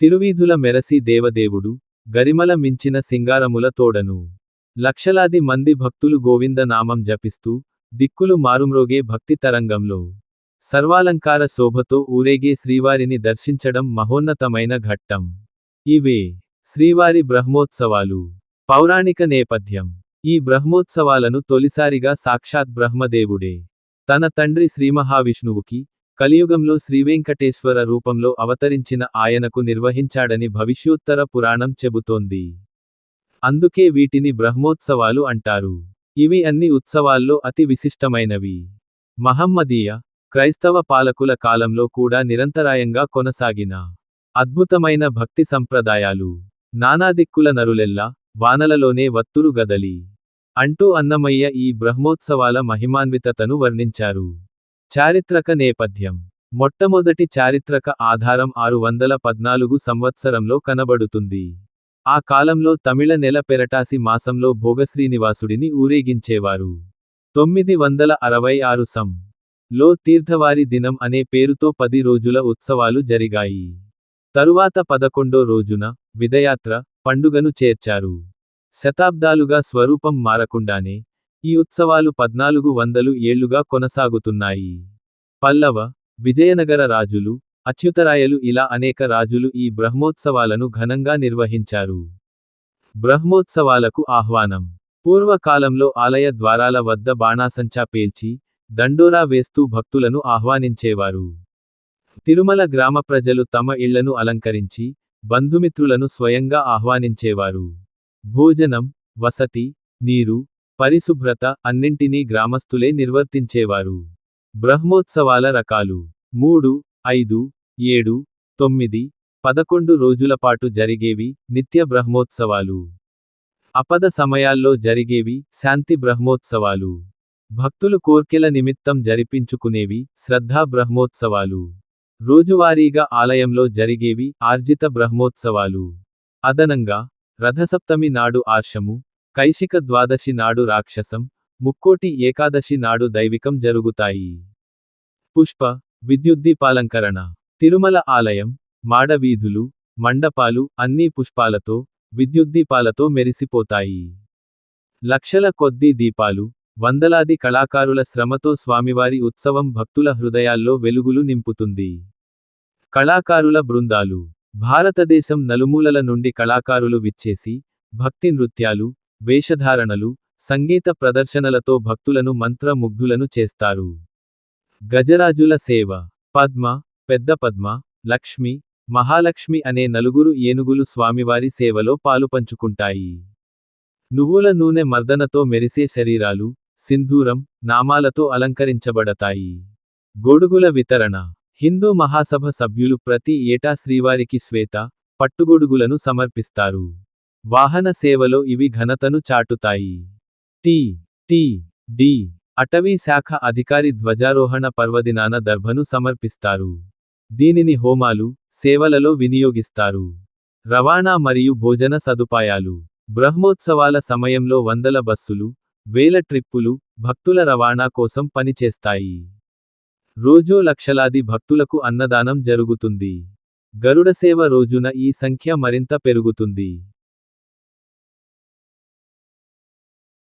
తిరువీధుల మెరసి దేవదేవుడు గరిమల మించిన సింగారముల తోడను. లక్షలాది మంది భక్తులు గోవింద నామం జపిస్తూ దిక్కులు మారుమ్రోగే భక్తి తరంగంలో. సర్వాలంకార శోభతో ఊరేగే శ్రీవారిని దర్శించడం మహోన్నతమైన ఘట్టం. ఇవే శ్రీవారి బ్రహ్మోత్సవాలు. పౌరాణిక నేపథ్యం. ఈ బ్రహ్మోత్సవాలను తొలిసారిగా సాక్షాత్ బ్రహ్మదేవుడే. తన తండ్రి శ్రీమహావిష్ణువుకి కలియుగంలో శ్రీవెంకటేశ్వర రూపంలో అవతరించిన ఆయనకు నిర్వహించాడని భవిష్యోత్తర పురాణం చెబుతోంది. అందుకే వీటిని బ్రహ్మోత్సవాలు అంటారు. ఇవి అన్ని ఉత్సవాల్లో అతి విశిష్టమైనవి. మహమ్మదీయ క్రైస్తవ పాలకుల కాలంలో కూడా నిరంతరాయంగా కొనసాగిన అద్భుతమైన భక్తి సంప్రదాయాలు. నానాదిక్కుల నరులెల్లా వానలలోనే వత్తులు గదలి అంటూ అన్నమయ్య ఈ బ్రహ్మోత్సవాల మహిమాన్వితతను వర్ణించారు. చారిత్రక నేపథ్యం. మొట్టమొదటి చారిత్రక ఆధారం ఆరు వందల పద్నాలుగు సంవత్సరంలో కనబడుతుంది. ఆ కాలంలో తమిళ నెల పెరటాసి మాసంలో భోగశ్రీనివాసుడిని ఊరేగించేవారు. తొమ్మిది వందల అరవై ఆరు సం. లో తీర్థవారి దినం అనే పేరుతో పది రోజుల ఉత్సవాలు జరిగాయి. తరువాత పదకొండో రోజున విదయాత్ర పండుగను చేర్చారు. శతాబ్దాలుగా స్వరూపం మారకుండానే ఈ ఉత్సవాలు పద్నాలుగు వందలు ఏళ్ళుగా కొనసాగుతున్నాయి. పల్లవ విజయనగర రాజులు అచ్యుతరాయలు ఇలా అనేక రాజులు ఈ బ్రహ్మోత్సవాలను ఘనంగా నిర్వహించారు. బ్రహ్మోత్సవాలకు ఆహ్వానం. పూర్వకాలంలో ఆలయ ద్వారాల వద్ద బాణాసంచా పేల్చి దండోరా వేస్తూ భక్తులను ఆహ్వానించేవారు. తిరుమల గ్రామ ప్రజలు తమ ఇళ్ళను అలంకరించి బంధుమిత్రులను స్వయంగా ఆహ్వానించేవారు. భోజనం వసతి నీరు పరిశుభ్రత అన్నింటినీ గ్రామస్తులే నిర్వర్తించేవారు. బ్రహ్మోత్సవాల రకాలు. మూడు ఐదు ఏడు తొమ్మిది పదకొండు రోజులపాటు జరిగేవి నిత్య బ్రహ్మోత్సవాలు. అపద సమయాల్లో జరిగేవి శాంతి బ్రహ్మోత్సవాలు. భక్తులు కోర్కెల నిమిత్తం జరిపించుకునేవి శ్రద్ధా బ్రహ్మోత్సవాలు. రోజువారీగా ఆలయంలో జరిగేవి ఆర్జిత బ్రహ్మోత్సవాలు. అదనంగా రథసప్తమి నాడు ఆర్షము కైశిక ద్వాదశి నాడు రాక్షసం ముక్కోటి ఏకాదశి నాడు దైవికం జరుగుతాయి. పుష్ప విద్యుద్దీపాలంకరణ తిరుమల ఆలయం మాడవీధులు మండపాలు అన్నీ పుష్పాలతో విద్యుద్దీపాలతో మెరిసిపోతాయి. లక్షల కొద్దీ దీపాలు వందలాది కళాకారుల శ్రమతో స్వామివారి ఉత్సవం భక్తుల హృదయాల్లో వెలుగులు నింపుతుంది. కళాకారుల బృందాలు భారతదేశం నలుమూలల నుండి కళాకారులు విచ్చేసి భక్తి నృత్యాలు వేషధారణలు సంగీత ప్రదర్శనలతో భక్తులను మంత్రముగ్ధులను చేస్తారు. గజరాజుల సేవ. పద్మ పెద్ద పద్మ లక్ష్మి మహాలక్ష్మి అనే నలుగురు ఏనుగులు స్వామివారి సేవలో పాలుపంచుకుంటాయి నువ్వుల నూనె మర్దనతో మెరిసే శరీరాలు సింధూరం నామాలతో అలంకరించబడతాయి. గొడుగుల వితరణ. హిందూ మహాసభ సభ్యులు ప్రతి ఏటా శ్రీవారికి శ్వేత పట్టుగొడుగులను సమర్పిస్తారు. వాహన సేవలో ఇవి ఘనతను చాటుతాయి. టి టి డి అటవీ శాఖ అధికారి ధ్వజారోహణ పర్వదినాన దర్భను సమర్పిస్తారు. దీనిని హోమాలు సేవలలో వినియోగిస్తారు. రవాణా మరియు భోజన సదుపాయాలు. బ్రహ్మోత్సవాల సమయంలో వందల బస్సులు వేల ట్రిప్పులు భక్తుల రవాణా కోసం పనిచేస్తాయి. రోజూ లక్షలాది భక్తులకు అన్నదానం జరుగుతుంది. గరుడసేవ రోజున ఈ సంఖ్య మరింత పెరుగుతుంది.